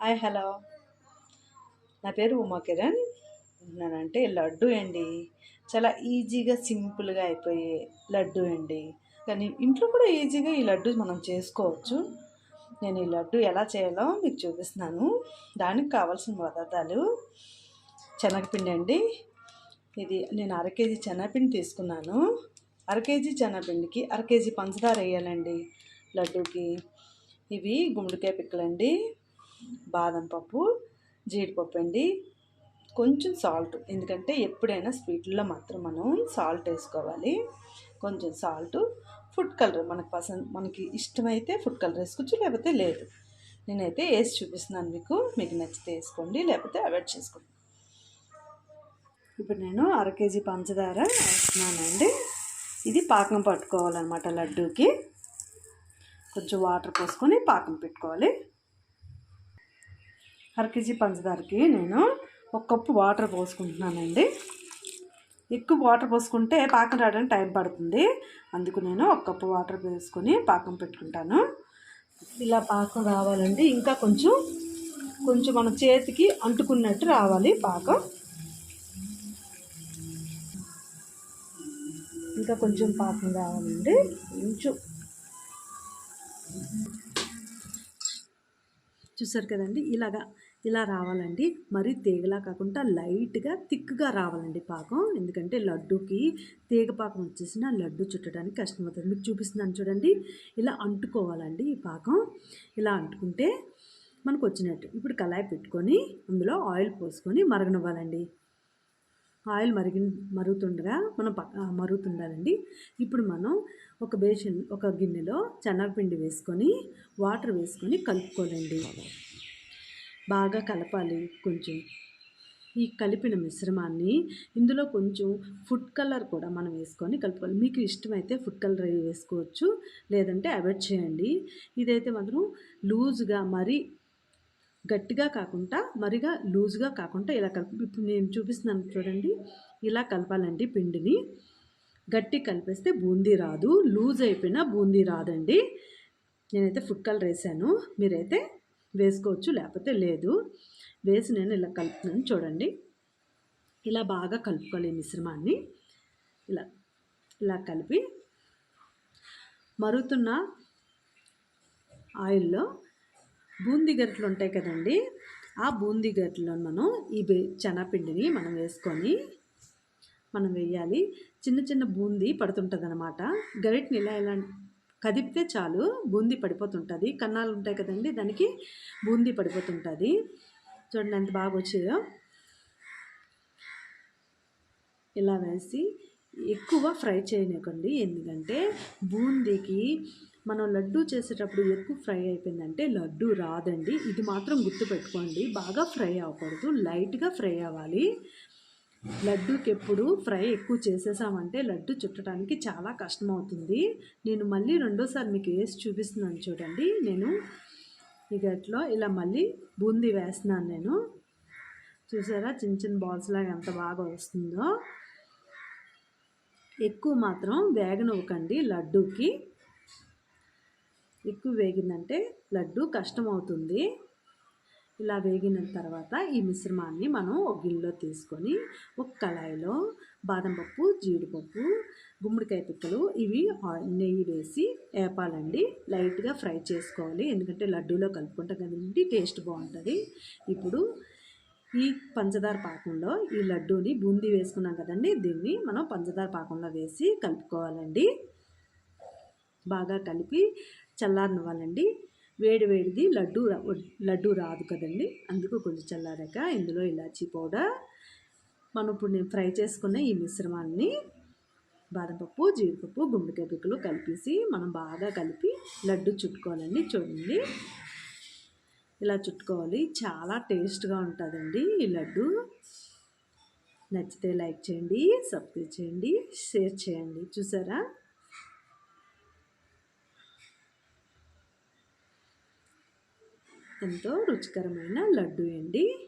Hi hello. నా పేరు ఉమా కిరణ్ అంటే లడ్డు అండి. చాలా ఈజీగా సింపుల్గా అయిపోయే లడ్డు అండి. కానీ ఇంట్లో కూడా ఈజీగా ఈ లడ్డు మనం చేసుకోవచ్చు. నేను ఈ లడ్డు ఎలా చేయాలో మీకు చూపిస్తున్నాను. దానికి కావాల్సిన పదార్థాలు శనగపిండి అండి. ఇది నేను అర కేజీ శనగపిండి తీసుకున్నాను. అర కేజీ శనగపిండికి అర కేజీ పంచదార వేయాలండి లడ్డూకి. ఇవి గుమ్మడికాయ పిక్కలండి. బాదం పప్పు జీడిపప్పు అండి. కొంచెం సాల్ట్ ఎందుకంటే ఎప్పుడైనా స్వీట్లో మాత్రం మనం సాల్ట్ వేసుకోవాలి. కొంచెం సాల్ట్ ఫుడ్ కలర్ మనకు పసంద్ మనకి ఇష్టమైతే ఫుడ్ కలర్ వేసుకోవచ్చు లేకపోతే లేదు. నేనైతే వేసి చూపిస్తున్నాను మీకు మీకు నచ్చితే వేసుకోండి లేకపోతే అవాయిడ్ చేసుకోండి. ఇప్పుడు నేను అర కేజీ పంచదార వేస్తున్నానండి. ఇది పాకం పట్టుకోవాలన్నమాట లడ్డూకి. కొంచెం వాటర్ పోసుకొని పాకం పెట్టుకోవాలి. అర కేజీ పంచదారకి నేను ఒక కప్పు వాటర్ పోసుకుంటున్నానండి. ఎక్కువ వాటర్ పోసుకుంటే పాకం రావడానికి టైం పడుతుంది. అందుకు నేను ఒక కప్పు వాటర్ వేసుకొని పాకం పెట్టుకుంటాను. ఇలా పాకం రావాలండి. ఇంకా కొంచెం కొంచెం మన చేతికి అంటుకున్నట్టు రావాలి పాకం. ఇంకా కొంచెం పాకం రావాలండి. కొంచెం. చూసారు కదండి? ఇలాగా ఇలా రావాలండి. మరి తీగలా కాకుండా లైట్గా థిక్గా రావాలండి పాకం. ఎందుకంటే లడ్డూకి తీగ పాకం వచ్చేసిన లడ్డు చుట్టడానికి కష్టమవుతుంది. మీకు చూపిస్తున్నాను చూడండి. ఇలా అంటుకోవాలండి ఈ పాకం. ఇలా అంటుకుంటే మనకు వచ్చినట్టు. ఇప్పుడు కళాయి పెట్టుకొని అందులో ఆయిల్ పోసుకొని మరగనివ్వాలండి. ఆయిల్ మరిగి మరుగుతుండగా మనం మరుగుతుండాలండి. ఇప్పుడు మనం ఒక బేషన్ ఒక గిన్నెలో శనగపిండి వేసుకొని వాటర్ వేసుకొని కలుపుకోవాలండి. బాగా కలపాలి కొంచెం. ఈ కలిపిన మిశ్రమాన్ని ఇందులో కొంచెం ఫుడ్ కలర్ కూడా మనం వేసుకొని కలుపుకోవాలి. మీకు ఇష్టమైతే ఫుడ్ కలర్ వేసుకోవచ్చు లేదంటే అవాయిడ్ చేయండి. ఇదైతే మాత్రం లూజ్గా మరీ గట్టిగా కాకుండా మరిగా లూజ్గా కాకుండా ఇలా కలుపు ఇప్పుడు నేను చూపిస్తున్నాను చూడండి. ఇలా కలపాలండి పిండిని. గట్టి కలిపేస్తే బూందీ రాదు. లూజ్ అయిపోయినా బూందీ రాదండి. నేనైతే ఫుడ్ కలర్ వేసాను. మీరైతే వేసుకోవచ్చు లేకపోతే లేదు. వేసి నేను ఇలా కలుపుతున్నాను చూడండి. ఇలా బాగా కలుపుకోవాలి మిశ్రమాన్ని. ఇలా ఇలా కలిపి మరుగుతున్న ఆయిల్లో బూందీ గరిటలు ఉంటాయి కదండి ఆ బూందీ గరిటలో మనం ఈ శనగపిండిని మనం వేసుకొని మనం వేయాలి. చిన్న చిన్న బూందీ పడుతుంటుంది అనమాట గరిటని ఇలా ఇలా కదిపితే చాలు బూందీ పడిపోతుంటుంది. కన్నాలు ఉంటాయి కదండి దానికి బూందీ పడిపోతుంటుంది. చూడండి ఎంత బాగా వచ్చేదో. ఇలా వేసి ఎక్కువ ఫ్రై చేయనివ్వకండి. ఎందుకంటే బూందీకి మనం లడ్డు చేసేటప్పుడు ఎక్కువ ఫ్రై అయిపోయిందంటే లడ్డు రాదండి. ఇది మాత్రం గుర్తుపెట్టుకోండి. బాగా ఫ్రై అవ్వకూడదు. లైట్గా ఫ్రై అవ్వాలి. లడ్డూకి ఎప్పుడు ఫ్రై ఎక్కువ చేసేసామంటే లడ్డు చుట్టడానికి చాలా కష్టం అవుతుంది నేను మళ్ళీ రెండోసారి మీకు వేసి చూపిస్తున్నాను చూడండి. నేను ఇక గట్లో ఇలా మళ్ళీ బూందీ వేస్తున్నాను నేను. చూసారా? చిన్న చిన్న బాల్స్ లాగా ఎంత బాగా వస్తుందో. ఎక్కువ మాత్రం వేగనివ్వకండి లడ్డూకి. ఎక్కువ వేగిందంటే లడ్డు కష్టం అవుతుంది ఇలా వేగిన తర్వాత ఈ మిశ్రమాన్ని మనం ఒక గిన్నెలో తీసుకొని ఒక కళాయిలో బాదం పప్పు జీడిపప్పు గుమ్మడికాయ పిక్కలు ఇవి నెయ్యి వేసి వేపాలండి లైట్గా ఫ్రై చేసుకోవాలి. ఎందుకంటే లడ్డూలో కలుపుకుంటాం కదండి టేస్ట్ బాగుంటుంది. ఇప్పుడు ఈ పంచదార పాకంలో ఈ లడ్డూని బూందీ వేసుకున్నాం కదండి దీన్ని మనం పంచదార పాకంలో వేసి కలుపుకోవాలండి. బాగా కలిపి చల్లారనివ్వాలండి. వేడి వేడిది లడ్డు లడ్డు రాదు కదండి. అందుకు కొంచెం చల్లారాక ఇందులో ఇలాచీ పౌడర్. మనం ఇప్పుడు నేను ఫ్రై చేసుకున్న ఈ మిశ్రమాన్ని బాదంపప్పు జీడిపప్పు గుండెకాయ పిక్కలు కలిపేసి మనం బాగా కలిపి లడ్డు చుట్టుకోవాలండి. చూడండి. ఇలా చుట్టుకోవాలి. చాలా టేస్ట్గా ఉంటుందండి ఈ లడ్డు. నచ్చితే లైక్ చేయండి సబ్స్క్రైబ్ చేయండి షేర్ చేయండి. చూసారా? ఎంతో రుచికరమైన లడ్డు అండి.